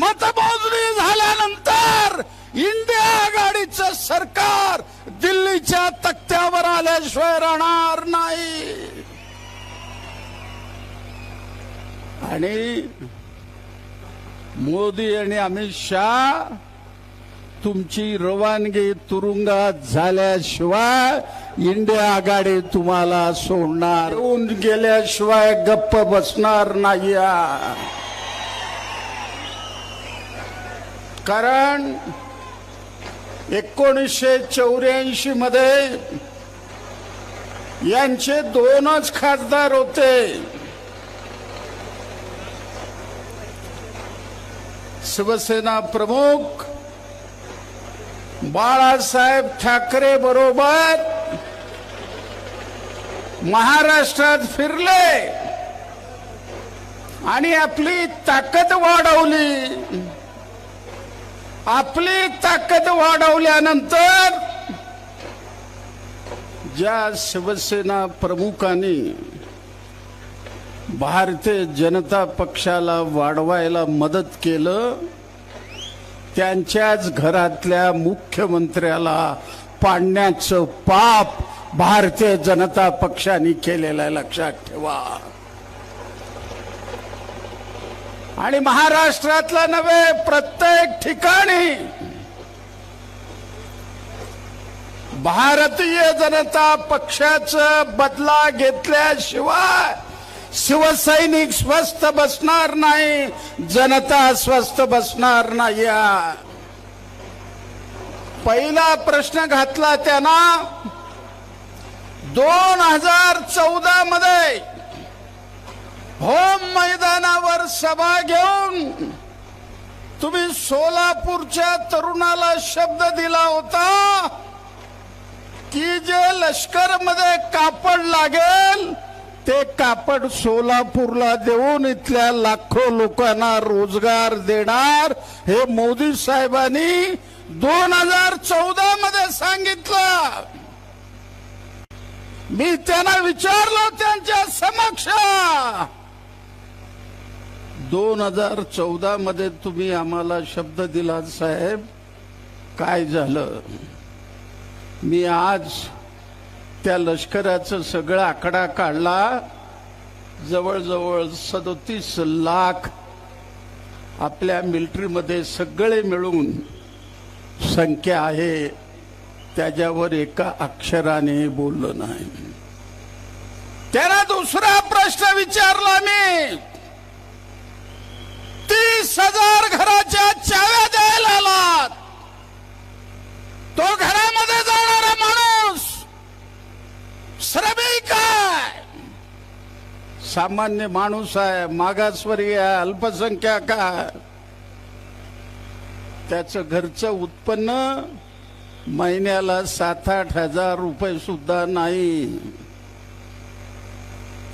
मतमोजणी झाल्यानंतर इंडिया आघाडीचं सरकार दिल्लीच्या तक्त्यावर आल्याशिवाय राहणार नाही. आणि मोदी आणि अमित शहा तुमची रवानगी तुरुंगात झाल्याशिवाय इंडिया आघाडी तुम्हाला सोडणार. येऊन गेल्याशिवाय गप्प बसणार नाही कारण एकोणीसशे चौऱ्याऐंशी मध्ये यांचे दोनच खासदार होते. शिवसेना प्रमुख बाळासाहेब ठाकरे बरोबर महाराष्ट्रात फिरले आणि आपली ताकद वाढवली. आपली ताकद वाढवल्यानंतर ज्या शिवसेना प्रमुखांनी भारतीय जनता पक्षाला वाढवायला मदत केलं त्यांच्याच घरातल्या मुख्यमंत्र्याला पाडण्याचं पाप भारतीय जनता पक्षाने केलेलं आहे. लक्षात ठेवा. आणि महाराष्ट्रातला नव्हे प्रत्येक ठिकाणी भारतीय जनता पक्षाचं बदला घेतल्याशिवाय शिवसैनिक स्वस्थ बसणार नाही जनता स्वस्थ बसणार नाही. पहिला प्रश्न घातला त्यांना दोन हजार चौदा मध्ये होम मैदानावर सभा घेऊन तुम्ही सोलापूरच्या तरुणाला शब्द दिला होता की जे लष्करमध्ये कापड लागेल ते कापड सोलापूरला देऊन इथल्या लाखो लोकांना रोजगार देणार हे मोदी साहेबांनी दोन हजार चौदा मध्ये सांगितलं. मी त्यांना विचारलो त्यांच्या समक्ष. दोन हजार चौदा मध्ये तुम्ही आम्हाला शब्द दिला साहेब. काय झालं? मी आज त्या लष्कराचं सगळं आकडा काढला. जवळजवळ सदोतीस लाख आपल्या मिलिटरीमध्ये सगळे मिळून संख्या आहे. त्याच्यावर एका अक्षराने बोललं नाही. त्याला दुसरा प्रश्न विचारला मी. वीस हजार घराच्या चाव्या द्यायला आलात. तो घरामध्ये जाणारा माणूस श्रमिक आहे. सामान्य माणूस आहे मागासवर्गीय आहे अल्पसंख्याक आहे. त्याचं घरचं उत्पन्न महिन्याला सात आठ हजार रुपये सुद्धा नाही.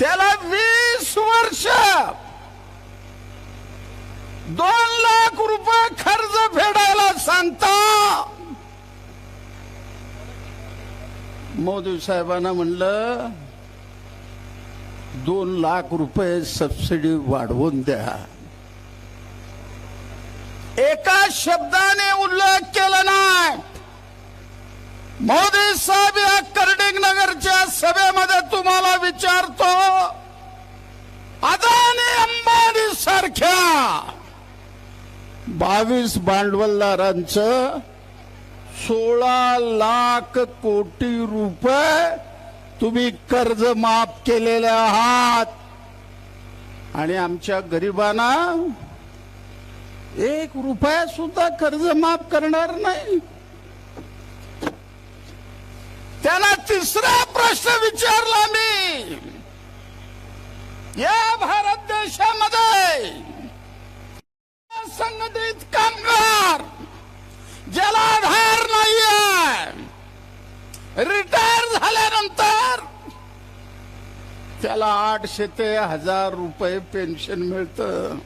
त्याला वीस वर्ष दोन लाख रुपये कर्ज फेडायला सांगता. मोदी साहेबांना म्हणलं दोन लाख रुपये सबसिडी वाढवून द्या. एका शब्दाने उल्लेख केला नाही. मोदी साहेब या कर्डिंग नगरच्या सभेमध्ये तुम्हाला विचारतो अदानी अंबानी सारख्या बावीस भांडवलदारांचं सोळा लाख कोटी रुपये तुम्ही कर्ज माफ केलेले आहात. आणि आमच्या गरिबांना एक रुपया सुद्धा कर्ज माफ करणार नाही. त्यांना तिसरा प्रश्न विचारला मी. या भारत देशामध्ये संघटित कामगार ज्याला आधार नाहीये. रिटायर झाल्यानंतर त्याला आठशे ते हजार रुपये पेन्शन मिळतं.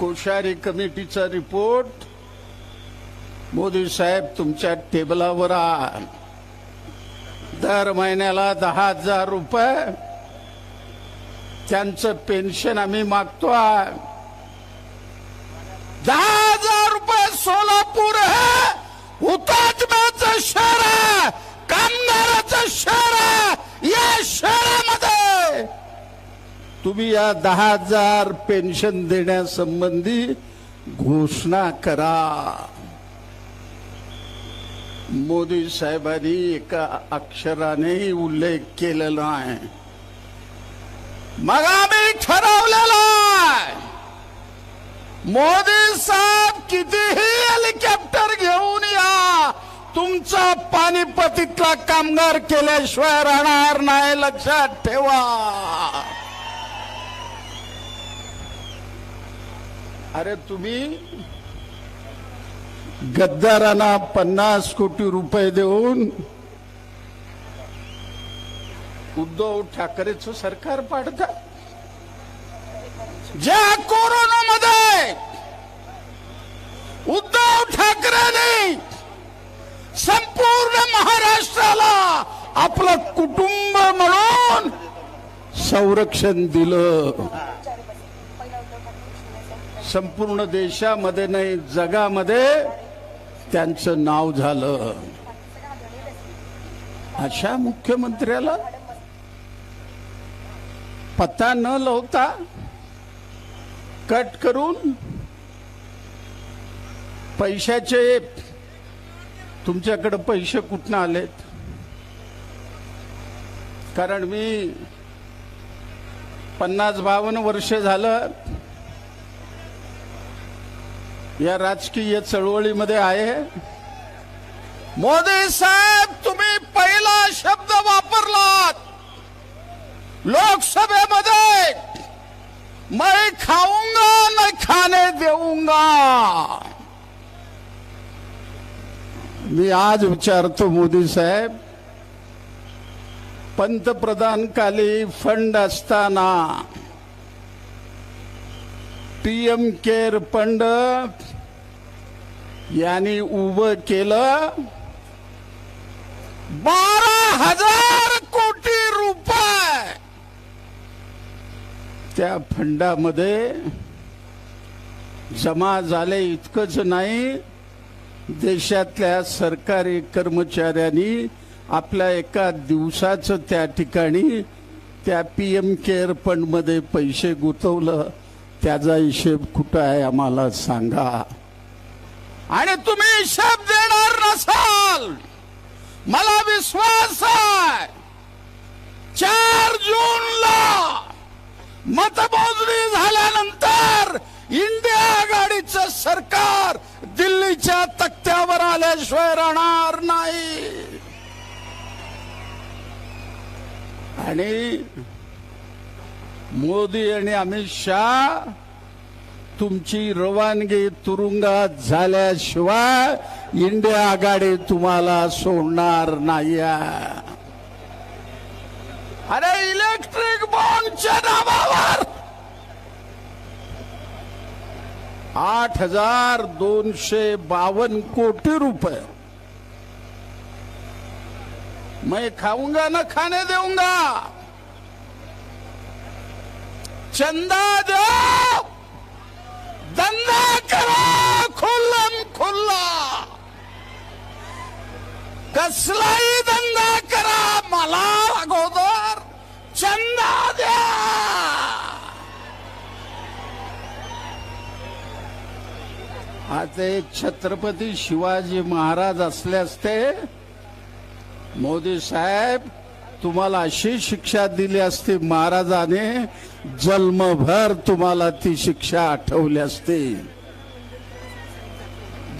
कोश्यारी कमिटीचा रिपोर्ट मोदी साहेब तुमच्या टेबलावर आ दर महिन्याला दहा हजार रुपये त्यांचं पेन्शन आम्ही मागतोय. दहा हजार रुपये सोलापूर है हुतात्म्याचं शहर आहे कामगाराचं शहर आहे या शहरामध्ये. तुम्ही या दहा हजार पेन्शन देण्यासंबंधी घोषणा करा. मोदी साहेबांनी एका अक्षराने उल्लेख केलेला आहे मग आम्ही ठरवलेला मोदी साहेब कितीही हेलिकॉप्टर घेऊन या. तुमचा पानिपतीतला कामगार केल्याशिवाय राहणार नाही लक्षात ठेवा. अरे तुम्ही गद्दारांना पन्नास कोटी रुपये देऊन उद्धव ठाकरेचं सरकार पाडतात ज्या कोरोनामध्ये उद्धव ठाकरेने संपूर्ण महाराष्ट्राला आपलं कुटुंब म्हणून संरक्षण दिलं. संपूर्ण देशामध्ये नाही जगामध्ये त्यांचं नाव झालं. अशा मुख्यमंत्र्याला पत्ता न लावता कट करून पैशाचे तुमच्याकडं पैसे कुठनं आलेत? कारण मी पन्नास बावन्न वर्ष झालं या राजकीय चळवळीमध्ये आहे. मोदी साहेब तुम्ही पहिला शब्द वापरलात. लोकसभेमध्ये मैं खाऊंगा न खाने देऊंगा. मी आज विचारतो मोदी साहेब पंतप्रधान काली फंड असताना पीएम केअर फंड यांनी उभं केलं. बारा हजार कोटी रुपये त्या फंडामध्ये जमा झाले इतकंच नाही. देशातल्या सरकारी कर्मचाऱ्यांनी आपल्या एका दिवसाचं त्या ठिकाणी त्या पी एम केअर फंडमध्ये पैसे गुंतवलं. त्याचा हिशेब कुठं आहे आम्हाला सांगा. आणि तुम्ही हिशेब देणार नसाल. मला विश्वास आहे. चार जूनला मतमोजणी झाल्यानंतर इंडिया आघाडीचं सरकार दिल्लीच्या तक्त्यावर आल्याशिवाय राहणार नाही आणि मोदी आणि अमित शहा तुमची रवानगी तुरुंगात झाल्याशिवाय इंडिया आघाडी तुम्हाला सोडणार नाही आहे. अरे इलेक्ट्रिक बॉम्बच्या नावावर आठ हजार दोनशे बावन कोटी रुपये. मैं खाऊंगा ना खाने देऊंगा. चंदा दो! धंदा करा खुल्लम खुल्ला. कसला धंदा करा मला अगोदर चंदा द्या ते छत्रपती शिवाजी महाराज असले असते मोदी साहेब तुम्हाला अशी शिक्षा दिली असती महाराजाने जन्मभर तुम्हाला ती शिक्षा आठवली असती.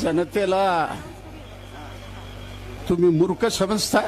जनतेला तुम्ही मूर्ख समजता?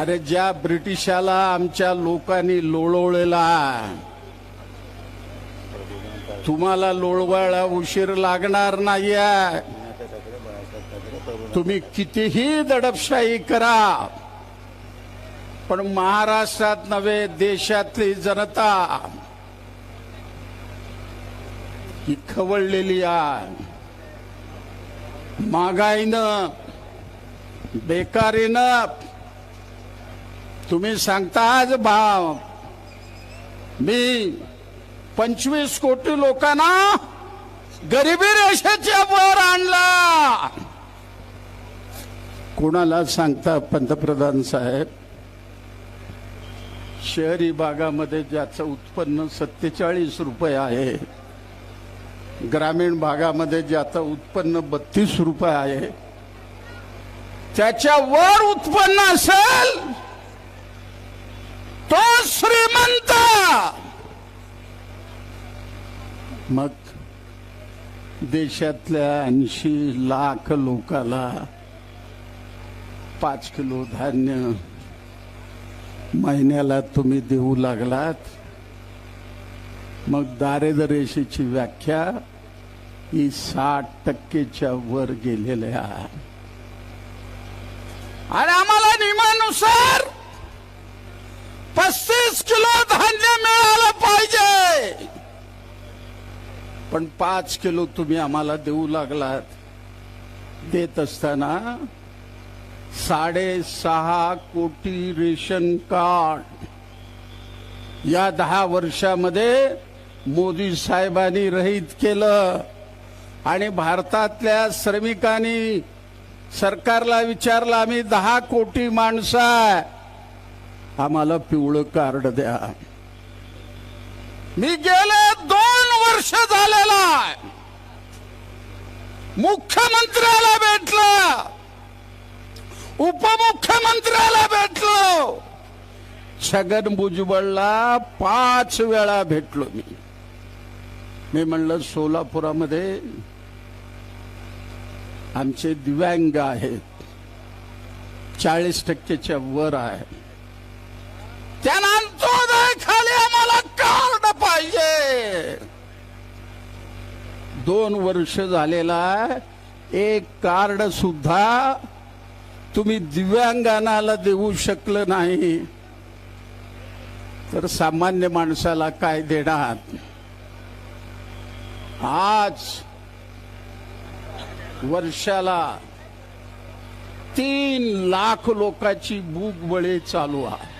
अरे ज्या ब्रिटिशाला आमच्या लोकांनी लोळवलेला तुम्हाला लोळवायला उशीर लागणार नाहीये. तुम्ही कितीही दडपशाही करा. पण महाराष्ट्रात नव्हे देशातली जनता ही खवळलेली आहे महागाईनं बेकारीनं तुम्ही सांगता आज भाव. मी पंचवीस कोटी लोकांना गरिबी रेषेच्या वर आणला. कोणाला सांगता पंतप्रधान साहेब? शहरी भागामध्ये ज्याचं उत्पन्न सत्तेचाळीस रुपये आहे ग्रामीण भागामध्ये ज्याचं उत्पन्न बत्तीस रुपये आहे त्याच्या वर उत्पन्न असेल तो श्रीमंत! मग देशातल्या ऐंशी लाख लोकाला पाच किलो धान्य महिन्याला तुम्ही देऊ लागलात. मग दारिद्र्य रेषेची व्याख्या ही साठ टक्केच्या वर गेलेल्या आणि आम्हाला नियमानुसार पस्तीस किलो धान्य मिळालं पाहिजे. पण पाच किलो तुम्ही आम्हाला देऊ लागलात. देत असताना साडेसहा कोटी रेशन कार्ड. या दहा वर्षामध्ये मोदी साहेबांनी रहित केलं आणि भारतातल्या श्रमिकांनी सरकारला विचारलं आम्ही दहा कोटी माणसं आहे. आम्हाला पिवळं कार्ड द्या. मी गेले दोन वर्ष झालेला आहे. मुख्यमंत्र्याला भेटलं. उपमुख्यमंत्र्याला भेटलो. छगन भुजबळला पाच वेळा भेटलो मी. मी म्हणलं सोलापुरामध्ये आमचे दिव्यांग आहेत. चाळीस टक्केच्या वर आहे त्यांना खाली आम्हाला कार्ड पाहिजे दोन वर्ष झालेला आहे. एक कार्ड सुद्धा तुम्ही दिव्यांगांना देऊ शकलं नाही. तर सामान्य माणसाला काय देणार? आज वर्षाला तीन लाख लोकांची भूक बळे चालू आहे.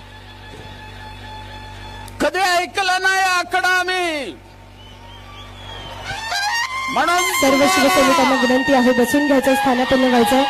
कधी ऐकलं नाही आकडा आम्ही सर्व शिवसैनिकांना विनंती आहे बसून घ्यायचं स्थानापन्न व्हायचं